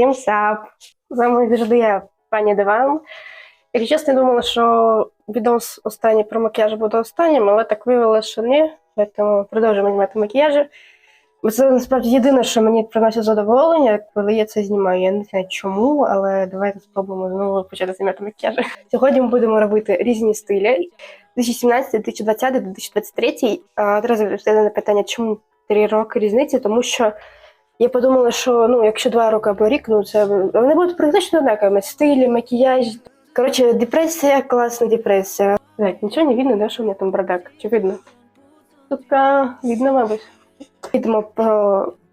Всім сап! З вами завжди я, пані Диван. Якщо чесно, я думала, що відос останній про макіяж буде останнім, але так виявилося, що ні. Тому продовжуємо знімати макіяжі. Бо це насправді єдине, що мені приносить задоволення, коли я це знімаю. Я не знаю чому, але давайте спробуємо знову почати знімати макіяжі. Сьогодні ми будемо робити різні стилі. 2017, 2020, 2023. А, Одразу на питання, чому три роки різниці, тому що я подумала, що ну, якщо два роки або рік, ну це вони будуть практично однаковими. Стилі, макіяж. Коротше, депресія, класна депресія. Так, нічого не видно, да, що у мене там бардак? Чи видно? Тут-ка видно, мабуть. Підемо по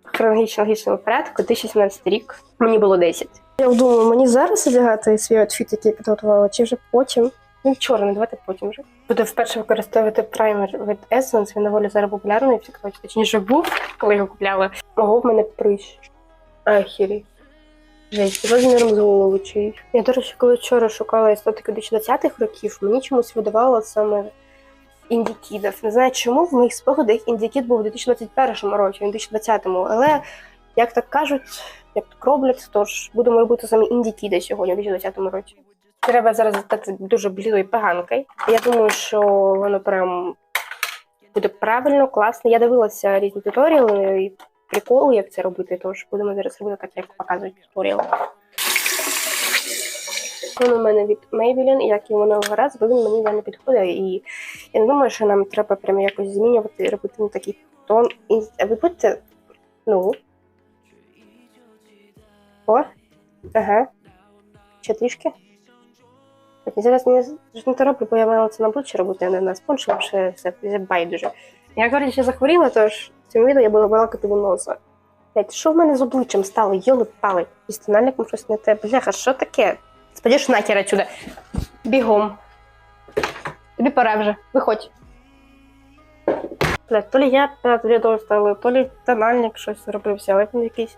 хронологічно-логічному порядку. 2017 рік. Мені було 10. Я думаю, мені зараз одягати свій outfit, який я підготувала, чи вже потім. Ну, чорний, давайте потім вже. Буду вперше використовувати праймер від Essence. Він доволі зараз популярний в TikTok. Точніше був, коли його купляла. Ого, в мене прищ. Ахірі. Жесть, розміром з голову чиїсь. Я, до речі, коли вчора шукала естетику 2020-х років, мені чомусь видавало саме індікідів. Не знаю чому в моїх спогадах індікід був у 2021 році, у 2020-му. Але, як так кажуть, як так роблять, тож будемо робити саме індікіди сьогодні, у 2020 році. Треба зараз стати дуже блідою поганкою. Я думаю, що воно прям буде правильно, класно. Я дивилася різні туторіали і приколи, як це робити, тож будемо зараз робити так, як показують туторіали. Він у мене від Maybelline, як і воно гаразд, бо він мені не підходить. І я не думаю, що нам треба прям якось змінювати і робити на такий тон. І ви будьте, ну. О, ага. Ще трішки. Я зараз не, не то роблю, бо я мала це на обличчя робити, а не на спонж, тому що все байдуже. Я говорю, що захворіла, тож в цьому відео я була балакати до носа. Блять, що в мене з обличчям стало? Йоли пали. І з тональником щось не те. Бляха, що таке? Сподіваюсь, нахер отсюда. Бігом. Тобі пора вже. Виходь. Блядь, то лі я перед стала, то лі тональник щось зробився, але він якийсь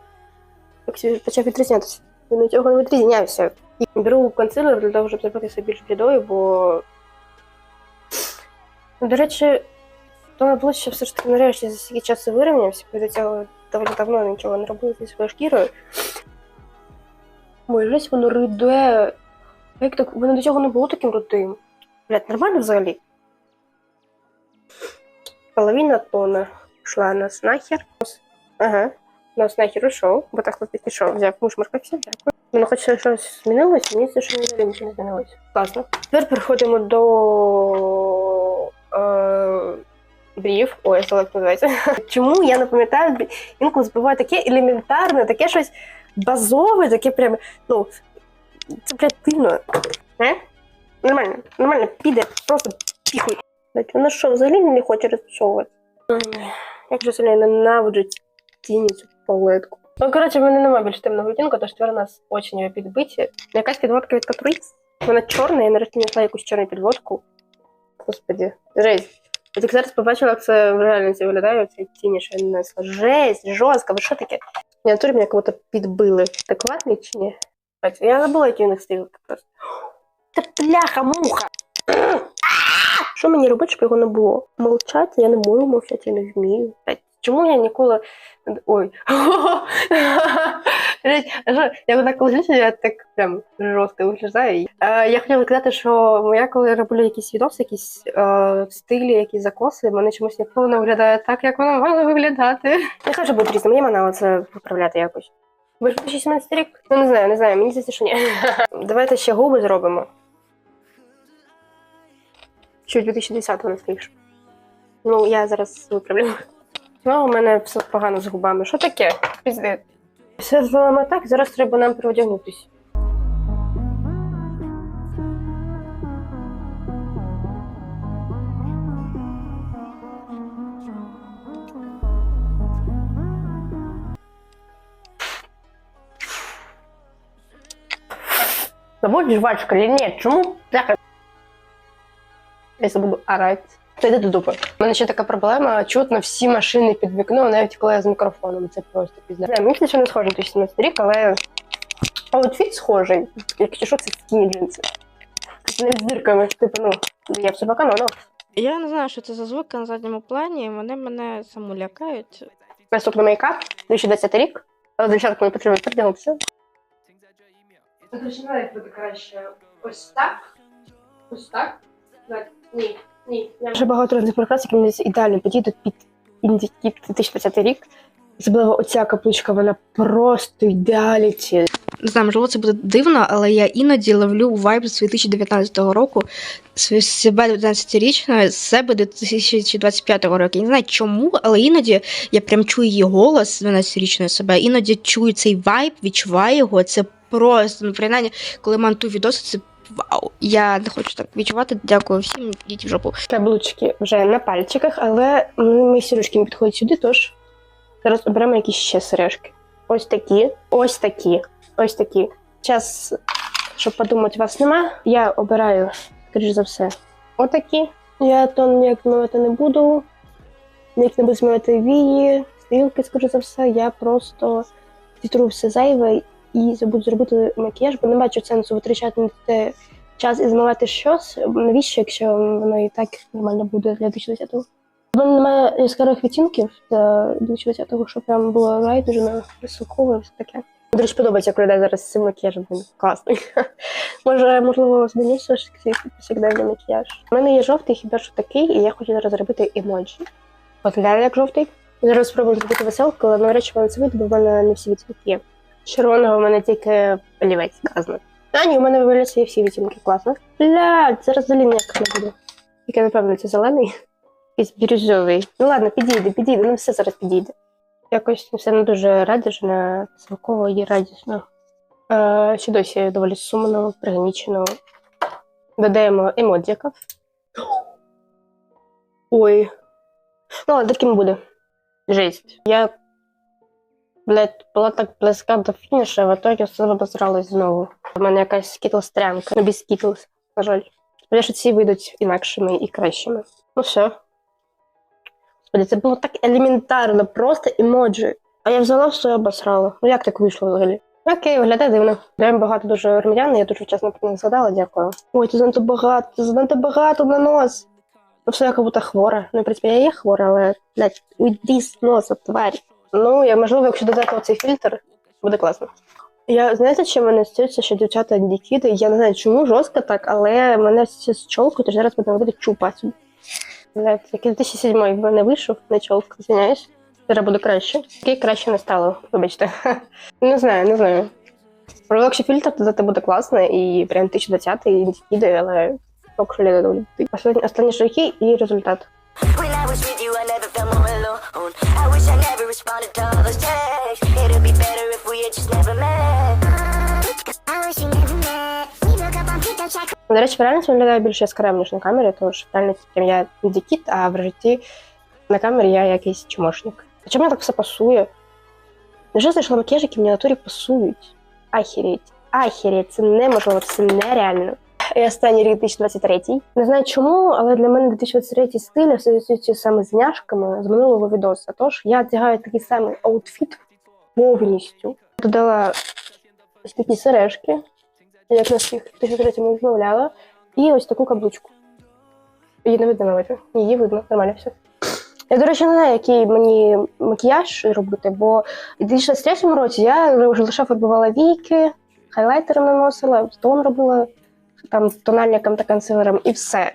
якось почав відрізнятися. Він від цього не відрізнявся. Беру консилер для того, щоб зробитися більш блідою, бо. Ну, До речі, то обличчя все ж таки нарешті за стільки часу вирівнявся, бо до цього доволі давно нічого не робили зі своєю шкірою. Ой, жесть, воно риде. Як так? Воно до цього не було таким рудим. Блядь, нормально взагалі? Половина тона пішла нас нахер. Ага. Нас нахер ушов, бо так хлопець пішов, взяв муж морковця, дякую. Воно хоч щось змінилось, мені здається, що взагалі нічого не змінилось. Класно. Тепер переходимо до е, брів. Ой, як називається. Чому я не пам'ятаю, інколи збиваю таке елементарне, таке щось базове, таке прям, ну, це блядь, дивно. Е? Нормально, нормально, піде, просто піхуй. Блядь, Вона що, взагалі не хоче розпочовувати? Як же сильно ненавиджу тіні цю палетку. Ну, коротше, в мене немає більш темного відтінку, тож тепер у нас очі підбиті. Якась підводка від Catrice. Вона чорна, я нарешті знайшла якусь чорну підводку. Господи, жесть. Я так зараз побачила, як це в реальності виглядає, оці тіні, що я не нанесла. Жесть, жорстко, ви що таке? В натурі мене кого-то підбили. Так класний чи ні? Я забула, які у них стиль просто. Та бляха, муха! Що мені робити, щоб його не було? Мовчати, я не можу мовчати, я не вмію. Чому я ніколи. Ой. Я так лежуся, я так прям жорстко виглядаю. Я хотіла сказати, що я коли роблю якісь відоси, якісь е, стилі, якісь закоси, мене чомусь ніколи не виглядає так, як воно мало виглядати. Нехай вже буде різно, мені манало це поправляти якось. Ви ж 2017 рік? Ну не знаю, не знаю, мені здається, що ні. Давайте ще губи зробимо. Чи 2010 у нас вийшло. Ну, я зараз виправлю. Ну, у мене все погано з губами. Що таке? Пізди. Все зробимо так, зараз треба нам переодягнутися. Забудь жвачка или нет? Чому? Я буду орати. Та йди до дупи. У мене ще така проблема. Чутно всі машини під вікном, навіть коли я з мікрофоном. Це просто пізна. Не, мені ще не схоже 2017 рік, але аутфіт схожий. Якщо що, це скіні джинси. Навіть з дирками, типу, ну, я в собака, ну. Я не знаю, що це за звуки на задньому плані, вони мене саму лякають. Наступний мейкап, 2020 рік. Але дівчатку не потрібно. Короче, не буде краще. Ось так. Ось так. Так. Ні, ні. Я вже багато разів прикрас, які мені ідеально підійдуть під індикіт 2020 рік. Особливо оця капличка, вона просто ідеаліті. Не знаю, можливо, це буде дивно, але я іноді ловлю вайб з 2019 року з себе 19-річної, з себе 2025 року. Я не знаю чому, але іноді я прям чую її голос 12-річної себе, іноді чую цей вайб, відчуваю його. Це просто, ну, принаймні, коли монтую відоси, це вау. Я не хочу так відчувати. Дякую всім, йдіть в жопу. Каблучки вже на пальчиках, але ми сережки не підходять сюди, тож зараз оберемо якісь ще сережки. Ось такі, ось такі, ось такі. Час, щоб подумати, вас нема. Я обираю, скоріш за все, отакі. Я то ніяк змивати не буду. Ніяк не буду змивати вії, стрілки, скоріш за все. Я просто зітру все зайве і забуду зробити макіяж, бо не бачу сенсу витрачати на це час і змивати щось. Навіщо, якщо воно і так нормально буде для 2020-го? У мене немає яскравих відтінків для 2020-го, що прям було райдужно, високове, все таке. До речі, подобається, коли я зараз з цим макіяжем він класний. Може, можливо, таки повсякденний макіяж. У мене є жовтий, хіба що такий, і я хочу зараз зробити емоджі. Глянь, як жовтий. Зараз спробую зробити веселку, але навряд чи в мене це вийде, бо в мене не всі відтінки. Червоного в мене тільки олівець казано. А, ні, у мене виявляється є всі відтінки, класно. Блядь, зараз взагалі ніяк не буде. Тільки, напевно, це зелений. Якийсь бірюзовий. Ну ладно, підійде, підійде, ну все зараз підійде. Якось все не дуже радіжно, цілково і радісно. Е, ще досі доволі сумно, пригнічено. Додаємо емодзиків. Ой. Ну, ладно, таким буде. Жесть. Я, блядь, була так близька до фінішу, а в итоге все обосралась знову. У мене якась скітлстрянка, ну без скітлс, на жаль. Сподіваюся, ці вийдуть інакшими і кращими. Ну все. Господи, це було так елементарно, просто емоджі. А я взяла все обосрала. Ну як так вийшло взагалі? Окей, виглядає дивно. Даємо багато дуже рум'ян, я дуже вчасно про них згадала, дякую. Ой, це занадто багато, це занадто багато на нос. Ну все, я будто хвора. Ну, в принципі, я є хвора, але, блядь, уйди з носа, тварь. Ну, я, можливо, якщо додати оцей фільтр, буде класно. Я знаєте, чим мене стються, що дівчата дікіти? Я не знаю, чому жорстко так, але мене з чолкою, тож зараз будемо робити чупа. Блядь, який 2007 в мене вийшов на чолку, звиняюсь. Зараз буде краще. Такий краще не стало, вибачте. не знаю, не знаю. Можливо, якщо фільтр додати буде класно і прям 2020 і дікіди, але поки що не доволі. Останні, шляхи і результат. When I you, I never felt more alone. I wish I never responded to all those texts. It'd be better if we had just never met. I wish we never met. We broke up on TikTok, check. До речі, в реальності виглядає більш яскраво, ніж на камері, тому що в реальності прям я дікіт, а в житті на камері я якийсь чмошник. Хоча мені так все пасує. Вже знайшла макіяж, які мені натурі пасують. Ахеріть. Ахеріть, це неможливо, це нереально. І останній рік 2023. Не знаю чому, але для мене 2023 стиль асоціюється саме з няшками з минулого відоса. Тож я одягаю такий самий аутфіт повністю. Додала ось такі сережки, як на всіх 2003 відмовляла, і ось таку каблучку. Її не видно навіть. Її видно, нормально все. Я, до речі, не знаю, який мені макіяж робити, бо у 2023 році я вже лише фарбувала війки, хайлайтером наносила, тон робила там тональником та консилером і все.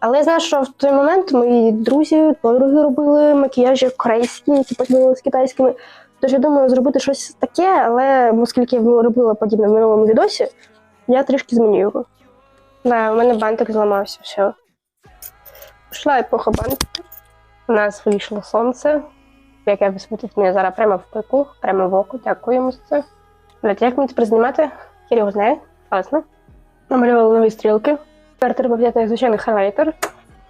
Але я знаю, що в той момент мої друзі, подруги робили макіяжі корейські, які поділили з китайськими. Тож я думаю зробити щось таке, але оскільки я робила подібне в минулому відосі, я трішки зміню його. Да, у мене бантик зламався, все. Пішла епоха бантика. У нас вийшло сонце, яке висвітить мене зараз прямо в пику, прямо в око. Дякую йому за це. Блять, як мені це признімати? Хір його знає. Класно. Намалювали нові стрілки. Тепер треба взяти звичайний хайлайтер.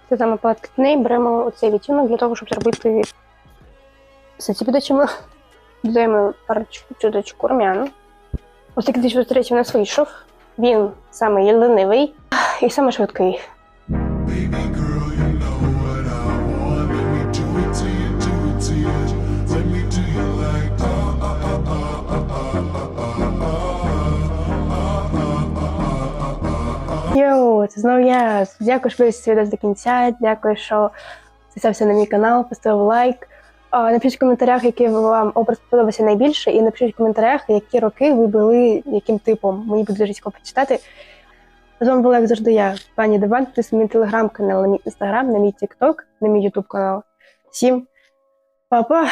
Це саме палетка беремо оцей відтінок для того, щоб зробити все ці підочимо. Додаємо парочку чуточку рум'яну. Ось такий 2003 у нас вийшов. Він самий ленивий і саме швидкий. Йоу, це знову я. Дякую, що ви цей відео до кінця. Дякую, що підписався на мій канал, поставив лайк. Напишіть в коментарях, який вам образ сподобався найбільше, і напишіть в коментарях, які роки ви були яким типом. Мені буде дуже цікаво почитати. З вами була, як завжди, я, пані Деван. Підписуйтесь на мій телеграм-канал, на мій інстаграм, на мій тікток, на мій ютуб канал. Всім па-па!